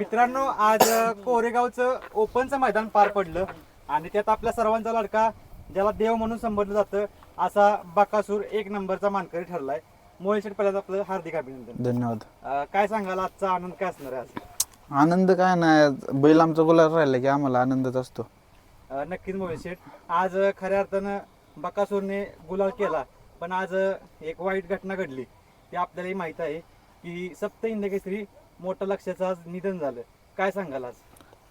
मित्रांनो आज कोरेगावचं ओपनचं मैदान पार पडलं आणि त्यात आपल्या सर्वांचा लडका ज्याला देव म्हणून संबोधलं जातं असा बकासूर एक नंबरचा मानकरी ठरलाय. मोहित शेठ पहिल्यांदा आपलं हार्दिक अभिनंदन. धन्यवाद. अ, काय सांगाल आजचा आनंद काय असणार आहे आज? आनंद काय नाही बैल आमचा गुलाल राहिला की आम्हाला आनंदच असतो. अ, नक्कीच मोहित शेठ आज अ, खऱ्या अर्थानं बकासूरने गुलाल केला पण आज अ, एक वाईट घटना घडली. ती आपल्यालाही माहीत आहे की सप्त इंदकेसरी मोठ्या लक्षाचं आज निधन झालं. काय सांगाल आज?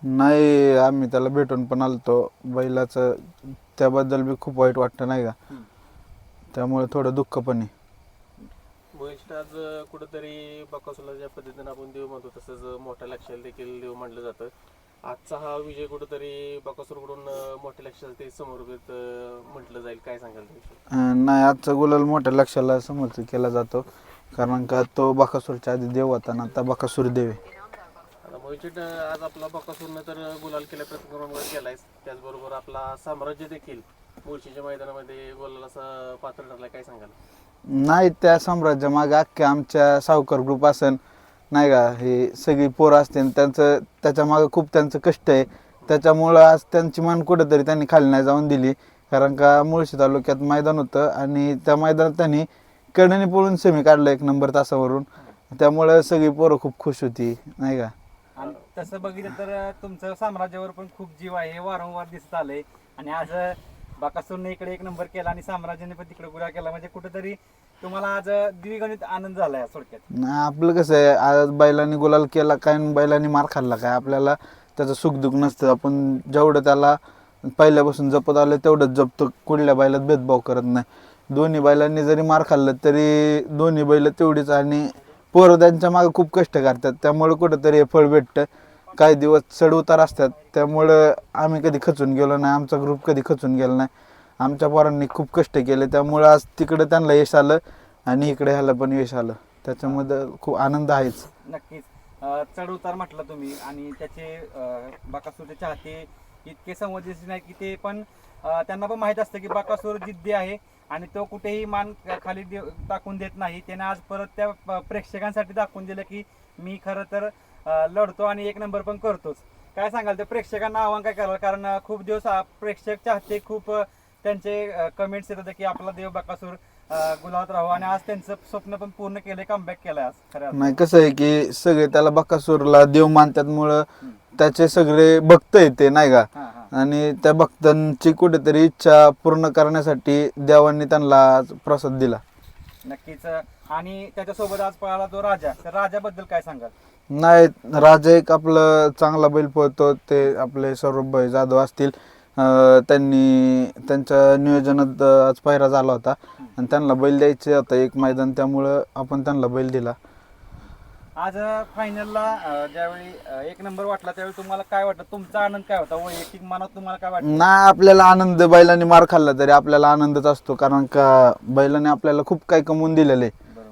नाही आम्ही त्याला भेटून पण आलतो. बैलाचं त्याबद्दल बी खूप वाईट वाटतं नाही का. त्यामुळे थोडं दुःख पण आहे. महेश आज कुठंतरी बकासूला ज्या पद्धतीने आपण देव म्हणतो तसंच मोठ्या लक्षाला देखील देव मानलं जातं. आजचा हा विजय कुठंतरी बकासूरकडून मोठ्या लक्षाला ते समर्पित म्हटलं जाईल. काय सांगाल त्याविषयी? अं, नाही आजचा गुलाल मोठ्या लक्षाला समर्थित केला जातो. कारण का तो बकासूरच्या आधी देव होता ना आता बकासूर देव आहे. आता मोहित आज आपला बकासूरनं तर गुलाल केलाय त्याचबरोबर आपला साम्राज्य देखील मुळशीच्या मैदानामध्ये गोलाला असं पात्र काय सांगाल? नाही त्या साम्राज्या मागे अख्खे आमच्या सावकार ग्रुप असन नाही का हे सगळी पोरं असते आणि त्यांचं त्याच्यामागे खूप त्यांचं कष्ट आहे. त्याच्यामुळं आज त्यांची मान कुठंतरी त्यांनी खाली नाही जाऊन दिली. कारण का मुळशी तालुक्यात मैदान होतं आणि त्या मैदानात त्यांनी कडणी पळून सेमी काढलं एक नंबर तासावरून. त्यामुळं सगळी पोरं खूप खुश होती नाही का? आणि तसं बघितलं तर तुमचं साम्राज्यावर पण खूप जीव आहे हे वारंवार दिसत आलंय. आणि आज बाकासूरने इकडे एक नंबर केला आणि साम्राज्याने पण तिकडे गुरा केला. म्हणजे कुठेतरी तुम्हाला आज द्विगणित आनंद झालाय थोडक्यात. नाही आपलं कसं आहे आज बैलांनी गुलाल केला काय आणि बैलांनी मार खाल्ला काय? आपल्याला त्याचं सुखदुःख नसतं. आपण जेवढं त्याला पहिल्यापासून जपत आलं तेवढंच जपतं. कुठल्या बैलात भेदभाव करत नाही. दोन्ही बैलांनी जरी मार खाल्लं तरी दोन्ही बैल तेवढीच आणि पोरं त्यांच्या मागं खूप कष्ट करतात. त्यामुळं कुठंतरी हे फळ भेटतं. काही दिवस चढउतार असतात. त्यामुळं आम्ही कधी खचून गेलो नाही. आमचा ग्रुप कधी खचून गेला नाही. आमच्या पोरांनी खूप कष्ट केले. त्यामुळं आज तिकडं त्यांना यश आलं आणि इकडे ह्याला पण यश आलं. त्याच्यामध्ये खूप आनंद आहेच. नक्कीच. चढउतार म्हटलं तुम्ही आणि त्याचे अं, चाहते इतके संवेदनशील नाही की ते पण त्यांना पण माहीत असतं की बाकासूर जिद्दी आहे आणि तो कुठेही मान खाली दे टाकून देत नाही. त्याने आज परत त्या प्रेक्षकांसाठी दाखवून दिलं की मी खरं तर लढतो आणि एक नंबर पण करतोच. काय सांगाल ते प्रेक्षकांना आव्हान काय कराल? कारण खूप दिवस प्रेक्षक चाहते खूप त्यांचे कमेंट्स येत होते की आपला देव बकासूर अं, गुलाबात राहू. आणि आज त्यांचं स्वप्न पण पूर्ण केलंय कमबॅक केलंय आज खरं. नाही कसं आहे की सगळे त्याला बकासूरला देव मानतात. मुळं त्याचे सगळे भक्त येते नाही का? हां हां. आणि त्या भक्तांची कुठेतरी इच्छा पूर्ण करण्यासाठी देवांनी त्यांना प्रसाद दिला. नक्कीच. आणि त्याच्यासोबत आज पळाला तो राजा. तर राजाबद्दल काय सांगाल? नाही राजा एक आपलं चांगला बैल पळतो. ते आपले सौरभ भाई जाधव असतील. अं, त्यांनी त्यांच्या नियोजनात अं, आज पायरा झाला होता. आणि त्यांना बैल द्यायचे. होता एक मैदान त्यामुळं आपण त्यांना बैल दिला. आज फायनलला ज्यावेळी अं, एक नंबर वाटला त्यावेळी तुम्हाला काय वाटलं? तुमचा आनंद काय होता? वैयक्तिक मनात तुम्हाला काय वाटलं? नाही आपल्याला आनंद बैलांनी मार खाल्ला तरी आपल्याला आनंदच असतो. कारण का बैलाने आपल्याला खूप काही कमवून दिलेले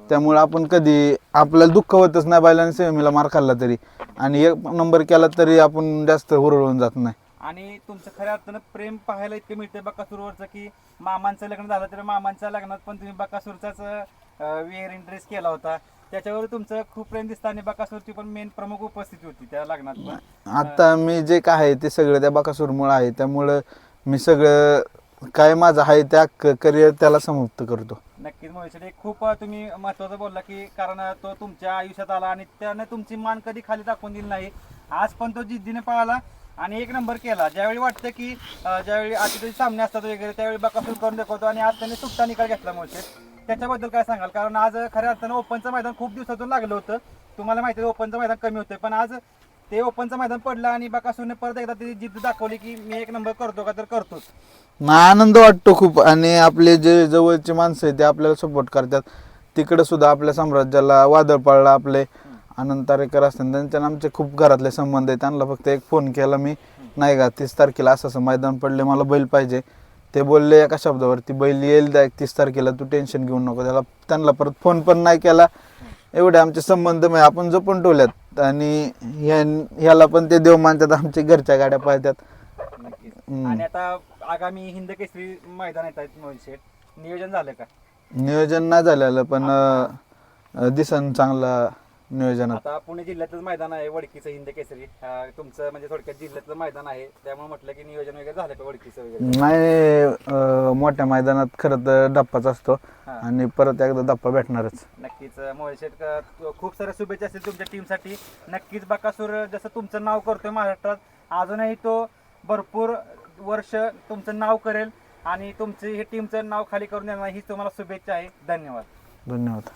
त्यामुळे आपण कधी आपल्याला दुःख होतच नाही बैलाने सेमीला मार खाल्ला तरी. आणि एक नंबर केला तरी आपण जास्त हुरळून जात नाही. आणि तुमचं खऱ्या अर्थानं प्रेम पाहायला इतकं मिळतंय बकासूरवरचं की मामांचं लग्न झालं तर मामांच्या लग्नात पण तुम्ही बकासूरचाच वेअर ड्रेस केला होता. त्याच्यावर तुमचं खूप प्रेम दिसतं आणि बकासूरची पण मेन प्रमुख उपस्थिती होती त्या लग्नात पण. आता मी जे काय आहे ते सगळं त्या बाकासूरमुळं आहे. त्यामुळं मी सगळं काय माझं आहे त्या करिअर त्याला समाप्त करतो. नक्कीच एक खूप तुम्ही महत्वाचं बोलला की कारण तो तुमच्या आयुष्यात आला आणि त्याने तुमची मान कधी खाली दाखवून दिली नाही. आज पण तो जिद्दीने पळाला आणि एक नंबर केला. ज्यावेळी वाटतं की अं, ज्यावेळी अतिथी सामने असतात वगैरे त्यावेळी बकासूर करून दाखवतो आणि आज त्याने सुट्टा निकाल घेतला मोहित त्याच्याबद्दल काय सांगाल? कारण आज खऱ्या अर्थानं ओपनचं मैदान खूप दिवसातून लागलं होतं. तुम्हाला माहिती आहे ओपनचं मैदान कमी होतं पण आज ते ओपनचं मैदान पडलं आणि बकासूरने परत एकदा ती जिद्द दाखवली की मी एक नंबर करतो का तर करतोच. ना आनंद वाटतो खूप. आणि आपले जे जवळचे माणसं आहेत ते आपल्याला सपोर्ट करतात. तिकडे सुद्धा आपल्या साम्राज्याला वादळ पडला आपले. आनंद तारेकर असतात. त्यांच्या आमचे खूप घरातले संबंध आहेत. त्यांना फक्त एक फोन केला मी. नाही का तीस तारखेला असं असं मैदान पडले मला बैल पाहिजे. ते बोलले एका शब्दावरती बैल येईल द्या तीस तारखेला तू टेन्शन घेऊ नको त्याला त्यांना परत फोन पण नाही केला. एवढे आमचे संबंध म्हणजे आपण जपून ठेवल्यात आणि ह्या- ह्याला पण ते देव मानतात आमच्या घरच्या गाड्या पाहतात. आणि आता आगामी हिंद केसरी मैदान येत आहेत मोहित शेठ. नियोजन झालं का? नियोजन नाही झालेलं पण दिसन चांगला नियोजनात. आता पुणे जिल्ह्यातलंच मैदान आहे वडकीचं हिंद केसरी. अं, तुमचं म्हणजे थोडक्यात जिल्ह्यातलं मैदान आहे त्यामुळे म्हटलं की नियोजन वगैरे झालं का वडकीचं वगैरे? नाही अं, मोठ्या मैदानात खरं तर डप्पाच असतो हा. आणि परत एकदा डप्पा भेटणारच. नक्कीच मोहित खूप साऱ्या शुभेच्छा असतील तुमच्या टीमसाठी नक्कीच बकासूर जसं तुमचं नाव करतोय महाराष्ट्रात अजूनही तो भरपूर वर्ष तुमचं नाव करेल आणि तुमचे हे टीमचं नाव खाली करून देणार हीच तुम्हाला शुभेच्छा आहे. धन्यवाद. धन्यवाद.